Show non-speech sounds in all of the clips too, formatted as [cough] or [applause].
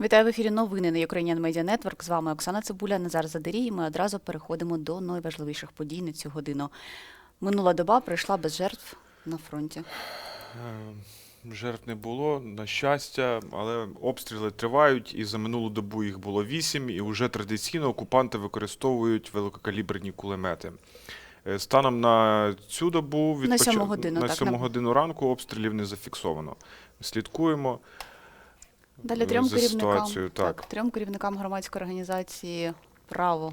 Вітаю в ефірі новини на Ukrainian Media Network. З вами Оксана Цибуля, Назар Задерій. І ми одразу переходимо до найважливіших подій на цю годину. Минула доба пройшла без жертв на фронті. Е, Жертв не було, на щастя, але обстріли тривають, і за минулу добу їх було вісім, і вже традиційно окупанти використовують великокаліберні кулемети. Е, Станом на цю добу від На поч- сьому годину, на так, сьому на- годину ранку обстрілів не зафіксовано. Слідкуємо. Далі е, трьом за керівникам, ситуацією, так. трьом керівникам громадської організації право.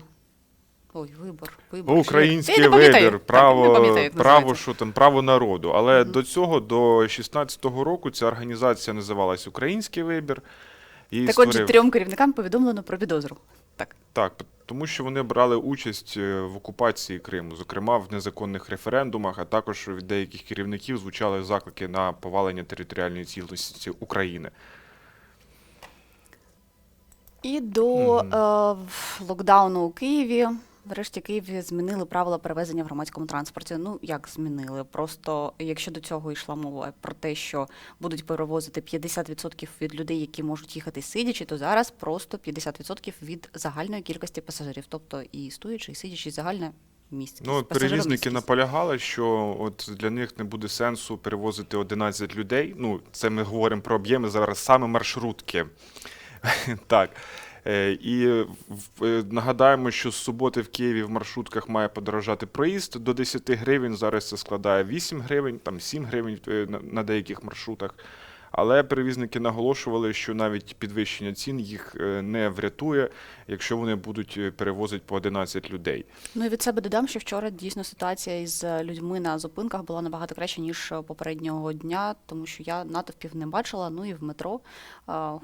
Ой, вибор. вибор. Ну, Що Український вибір, право, пам'ятаю, право, що там, право народу. Але Мгм. до цього, до 16-го року, ця організація називалась Український вибір. Її Так отже, трьом керівникам повідомлено про підозру. Так. Так, тому що вони брали участь е, в окупації Криму, зокрема в незаконних референдумах, а також від деяких керівників звучали заклики на повалення територіальної цілісності України. І до Мгм. е, локдауну у Києві. Врешті Києві змінили правила перевезення в громадському транспорті. Ну як змінили? Просто якщо до цього йшла мова про те, що будуть перевозити 50% від людей, які можуть їхати сидячи, то зараз просто 50% від загальної кількості пасажирів, тобто і стоячи, і сидячи, і загальна місць. Ну, перевізники наполягали, що от для них не буде сенсу перевозити 11 людей. Ну, це ми говоримо про об'єми зараз саме маршрутки. [laughs] Так. Е, І в- е, нагадаємо, що з суботи в Києві в маршрутках має подорожати проїзд до 10 гривень. Зараз це складає 8 гривень, там 7 гривень е, на деяких маршрутах. Але перевізники наголошували, що навіть підвищення цін їх е, не врятує, якщо вони будуть е, перевозити по 11 людей. Ну і від себе додам, що вчора дійсно ситуація із людьми на зупинках була набагато краще, ніж попереднього дня, тому що я натовпів не бачила. Ну і в метро.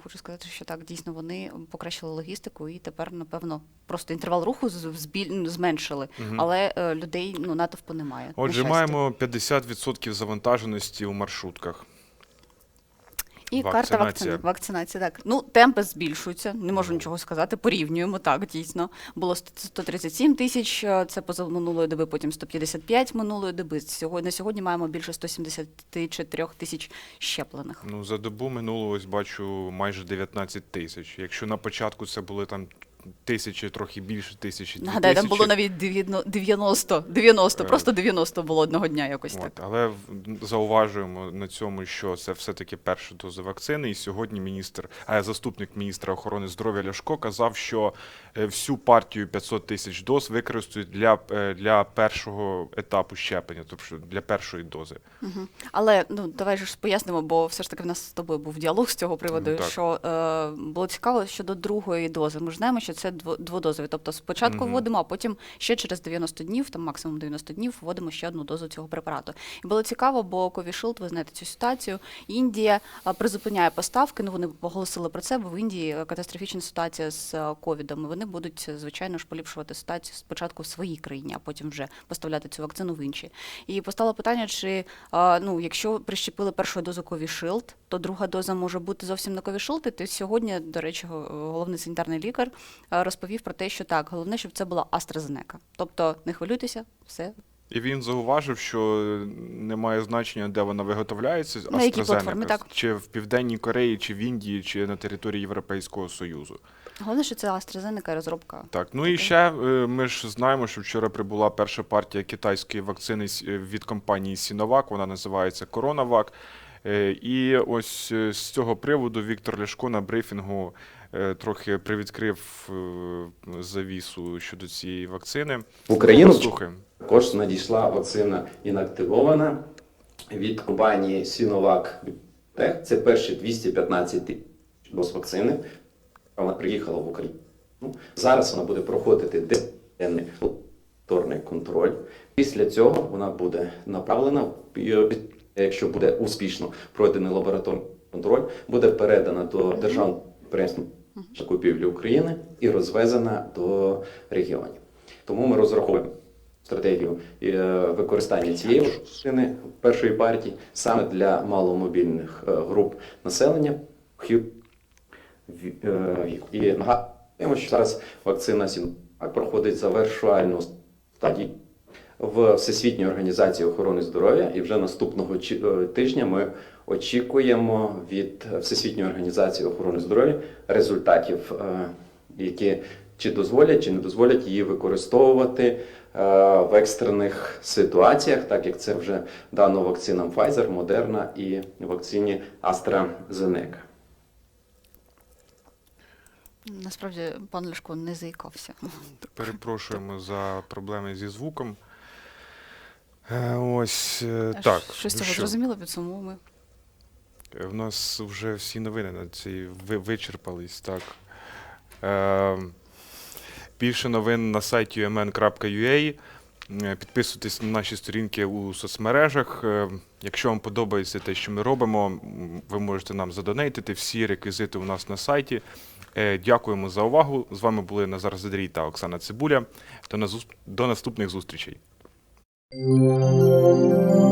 Хочу сказати, що так дійсно вони покращили логістику, і тепер, напевно, просто інтервал руху збіль... ну, зменшили, Мгм. але е, людей ну натовпу немає. Отже, маємо 50% завантаженості у маршрутках. І карта вакцина. вакцинації. Так, ну темпи збільшуються, не можу нічого сказати. Порівнюємо так, дійсно. Було 100 137 тисяч. е, Це поза минулої доби, потім 155 минулої доби. Сьогодні на сьогодні маємо більше 174 тисяч щеплених. Ну, за добу минуло, ось бачу, майже 19 тисяч. Якщо на початку це були там тисячі, трохи більше тисячі. дві Нагадаю, там було навіть 90, 90, Е. просто 90 було одного дня якось От, так. але зауважуємо на цьому, що це все-таки перша доза вакцини. І сьогодні міністр, а заступник міністра охорони здоров'я Ляшко казав, що е, всю партію 500 тисяч доз використають для, е, для першого етапу щеплення, тобто для першої дози. Мгм. Але ну давай ж пояснимо, бо все ж таки в нас з тобою був діалог з цього приводу. Ну, що е, було цікаво щодо другої дози. Ми ж знаємо, що це дво- дводозові. Тобто спочатку Мгм. вводимо, а потім ще через 90 днів, там максимум 90 днів, вводимо ще одну дозу цього препарату. І було цікаво, бо Covishield, ви знаєте цю ситуацію. Індія призупиняє поставки. Ну вони оголосили про це, бо в Індії катастрофічна ситуація з ковідом. І вони будуть звичайно ж поліпшувати ситуацію спочатку в своїй країні, а потім вже поставляти цю вакцину в інші. І постало питання, чи ну, якщо прищепили першу дозу Covishield, то друга доза може бути зовсім не Covishield. І ти сьогодні, до речі, головний санітарний лікар розповів про те, що так, головне, щоб це була AstraZeneca. Тобто не хвилюйтеся, все. І він зауважив, що немає значення, де вона виготовляється. На якій AstraZeneca, так. чи в Південній Кореї, чи в Індії, чи на території Європейського Союзу. Головне, що це AstraZeneca розробка. Так, ну і ще е, ми ж знаємо, що вчора прибула перша партія китайської вакцини е, від компанії Sinovac, вона називається CoronaVac. Е, І ось е, з цього приводу Віктор Ляшко на брифінгу е, трохи привідкрив завісу щодо цієї вакцини. В Україну Послухаємо. також надійшла вакцина інактивована від компанії Sinovac Biotech. Це перші 215 тисяч доз вакцини. Вона приїхала в Україну. Зараз вона буде проходити денний контроль. Після цього вона буде направлена, і, якщо буде успішно пройдений лабораторний контроль, буде передана до державного підприємства закупівлі України і розвезена до регіонів. Тому ми розраховуємо стратегію е, використання цієї вакцини першої партії саме для маломобільних е, груп населення. Е. І нагадуємо, що зараз вакцина проходить завершальну стадію в Всесвітній організації охорони здоров'я, і вже наступного е, тижня ми очікуємо від Всесвітньої організації охорони здоров'я результатів, е, які чи дозволять, чи не дозволять її використовувати е, в екстрених ситуаціях, так як це вже дано вакцинам Pfizer, Moderna і вакцині AstraZeneca. Насправді пан Ляшко не заїкався. Перепрошуємо за проблеми зі звуком. Е, Ось е, А так. Щось ну цього що, зрозуміло, підсумуємо. е, В нас вже всі новини на цій вичерпались, так. Е, більше новин на сайті umn.ua. Підписуйтесь на наші сторінки у соцмережах. Якщо вам подобається те, що ми робимо, ви можете нам задонейтити. Всі реквізити у нас на сайті. Дякуємо за увагу. З вами були Назар Задрій та Оксана Цибуля. До наступних зустрічей. Música